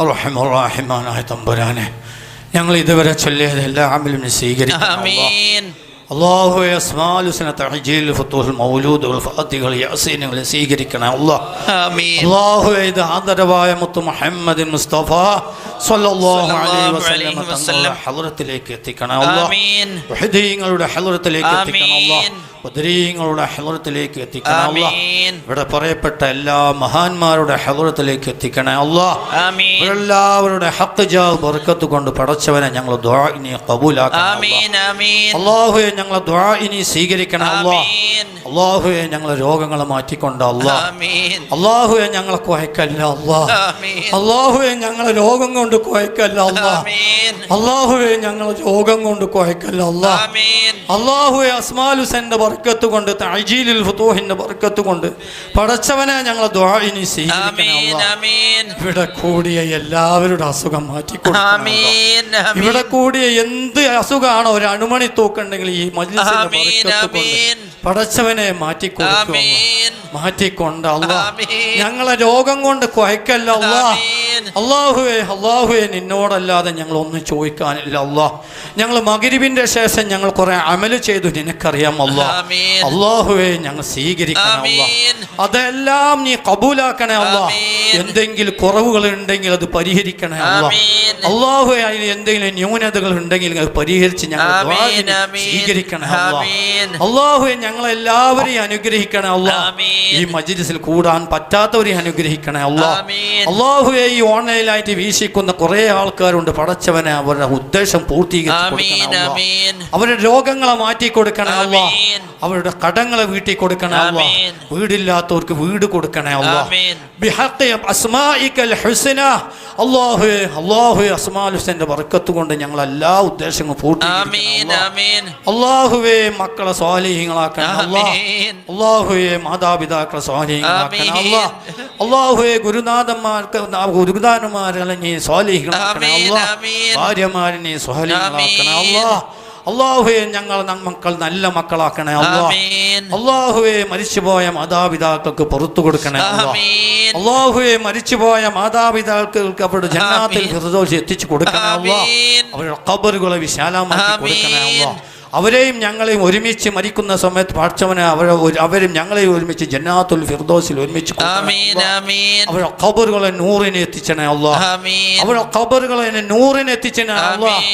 റഹ്മുറാഹിമാനായ തമ്പുരാനെ ഞങ്ങൾ ഇതുവരെ ചൊല്ലിയത് എല്ലാ അമലും നീ സ്വീകരിക്കണം അല്ലാ. ആമീൻ. അള്ളാഹു അസ്മാലുസിനെ തഹജീൽ ഫത്തുൽ മൗലൂദുകൾ ഫാത്തികൾ യാസീനുകൾ സ്വീകരിക്കണം അല്ലാ ആമീൻ. അള്ളാഹു ഇത് ആദരവായ മുത്തു മുഹമ്മദിൻ മുസ്തഫ സല്ലല്ലാഹു അലൈഹി വസല്ലം. തങ്ങളുടെ എത്തിക്കണം എത്തിക്കണം. ബദരീങ്ങളുടെ ഹളറത്തിലേക്ക് എത്തിക്കണം അല്ലാ. ഇവിടെ പറയപ്പെട്ട എല്ലാ മഹാന്മാരുടെ ഹളറത്തിലേക്ക് എത്തിക്കണേ അല്ലാ. എല്ലാവരുടെ ഹക്ക് ജാ ബർക്കത്ത് കൊണ്ട് പടച്ചവനെ ഞങ്ങൾ ദ്വാഇനി അള്ളാഹുയെ ഞങ്ങൾ ദ്വാഇനി സ്വീകരിക്കണം അല്ലാ. അള്ളാഹുയെ ഞങ്ങൾ രോഗങ്ങളെ മാറ്റിക്കൊണ്ട് അല്ലാ. അള്ളാഹുയെ ഞങ്ങളെ കുഴക്കല്ല അല്ലാ. അള്ളാഹുയെ ഞങ്ങൾ രോഗം കൊണ്ട് കുഴക്കല്ല അല്ലാ. അള്ളാഹുയെ ഞങ്ങൾ രോഗം കൊണ്ട് കുഴക്കല്ല അല്ലാ. അള്ളാഹുയെ അസ്മാലുസന്റെ ബർക്കത്ത് കൊണ്ട് തഅജീലുൽ ഫുതൂഹിന്റെ ബർക്കത്ത് കൊണ്ട് പടച്ചവനെ സീഹിക്കണം ആമീൻ ആമീൻ. ഇവിടെ കൂടിയ എല്ലാവരുടെ അസുഖം മാറ്റിക്കൊടുക്കണം അല്ലാ. ആമീൻ ഇവിടെ ആമീൻ കൂടിയ എന്ത് അസുഖമാണോ ഒരു അണുമണി തൂക്കുണ്ടെങ്കിൽ ഈ മജ്ലിസിന്റെ ബർക്കത്ത് കൊണ്ട് ആമീൻ. പടച്ചവനെ മാറ്റിക്കൊടുക്കുക ആമീൻ. മാറ്റിക്കൊണ്ട് കൊണ്ട് ആമീൻ. ഞങ്ങളെ രോഗം കൊണ്ട് കുഴക്കല്ല ആമീൻ. അള്ളാഹുവേ അള്ളാഹുവേ നിന്നോടല്ലാതെ ഞങ്ങൾ ഒന്നും ചോദിക്കാനില്ല അള്ളാഹ് ഞങ്ങൾ മകരിവിന്റെ ശേഷം ഞങ്ങൾ കുറെ അമൽ ചെയ്തു നിനക്കറിയാം അള്ളാഹ് അള്ളാഹുവേ ഞങ്ങൾ സ്വീകരിക്കണം അതെല്ലാം നീ കബൂലാക്കണേ അള്ളാഹ് എന്തെങ്കിലും കുറവുകൾ ഉണ്ടെങ്കിൽ അത് പരിഹരിക്കണേ അള്ളാഹ് അള്ളാഹുവെ അതിന് എന്തെങ്കിലും ന്യൂനതകൾ ഉണ്ടെങ്കിൽ അത് പരിഹരിച്ച് ഞങ്ങൾ സ്വീകരിക്കണേ അള്ളാഹുവെ ഞങ്ങളെല്ലാവരെയും അനുഗ്രഹിക്കണേ അള്ളാഹ് ഈ മജിലിസിൽ കൂടാൻ പറ്റാത്തവരെ അനുഗ്രഹിക്കണേ അള്ളാഹ് അള്ളാഹുവെ ഈ ഓൺലൈനായിട്ട് വീശിക്കുന്ന കുറെ ആൾക്കാരുണ്ട്. പടച്ചവനെ അവരുടെ ഉദ്ദേശം പൂർത്തീകരിക്കണം അവരുടെ രോഗങ്ങളെ മാറ്റി കൊടുക്കണേ അല്ലാ അവരുടെ കടങ്ങളെ വീട്ടിൽ കൊടുക്കണേ അല്ലാ വീടില്ലാത്തവർക്ക് വീട് കൊടുക്കണേ അല്ലാ ബർക്കത്ത് കൊണ്ട് ഞങ്ങൾ എല്ലാ ഉദ്ദേശങ്ങളും പൂർത്തീകരിക്കണം അല്ലാഹുവേ മക്കളെ ആമീൻ. അള്ളാഹുവെ മാതാപിതാക്കളെ സ്വാധീനമാക്കണം അള്ളാഹുയെ അള്ളാഹുവെ ഗുരുനാഥന്മാർക്ക് ഗുരുനാഥന്മാരെ നീ സ്വാലിഹികളാക്കണം. അല്ലാ ഭാര്യമാരെ നീ സ്വാലിഹികളാക്കണം. അല്ലാ അള്ളാഹുവെ ഞങ്ങൾ മക്കൾ നല്ല മക്കളാക്കണേ. ആമീൻ. അള്ളാഹുവെ മരിച്ചുപോയ മാതാപിതാക്കൾക്ക് പുറത്തു കൊടുക്കണേ. അള്ളാഹുവെ മരിച്ചുപോയ മാതാപിതാക്കൾക്ക് അവരുടെ ജന്നാത്തിൽ. ഫിർദൗസ് എത്തിച്ചു കൊടുക്കണേ. ആമീൻ. അവരുടെ കബറുകളെ വിശാലമാക്കി കൊടുക്കണേ. ആമീൻ. അവരെയും ഞങ്ങളെയും ഒരുമിച്ച് മരിക്കുന്ന സമയത്ത് പാർച്ചവന് അവരെ അവരും ഞങ്ങളെയും ഒരുമിച്ച് ജന്നാത്തുൽ ഫിർദോസിൽ ഒരുമിച്ച് അവരുടെ ഖബറുകളെ നൂറിനെ എത്തിച്ചണേ ആമീൻ. അവരുടെ ഖബറുകളെ നൂറിനെ എത്തിച്ചണേ ആമീൻ.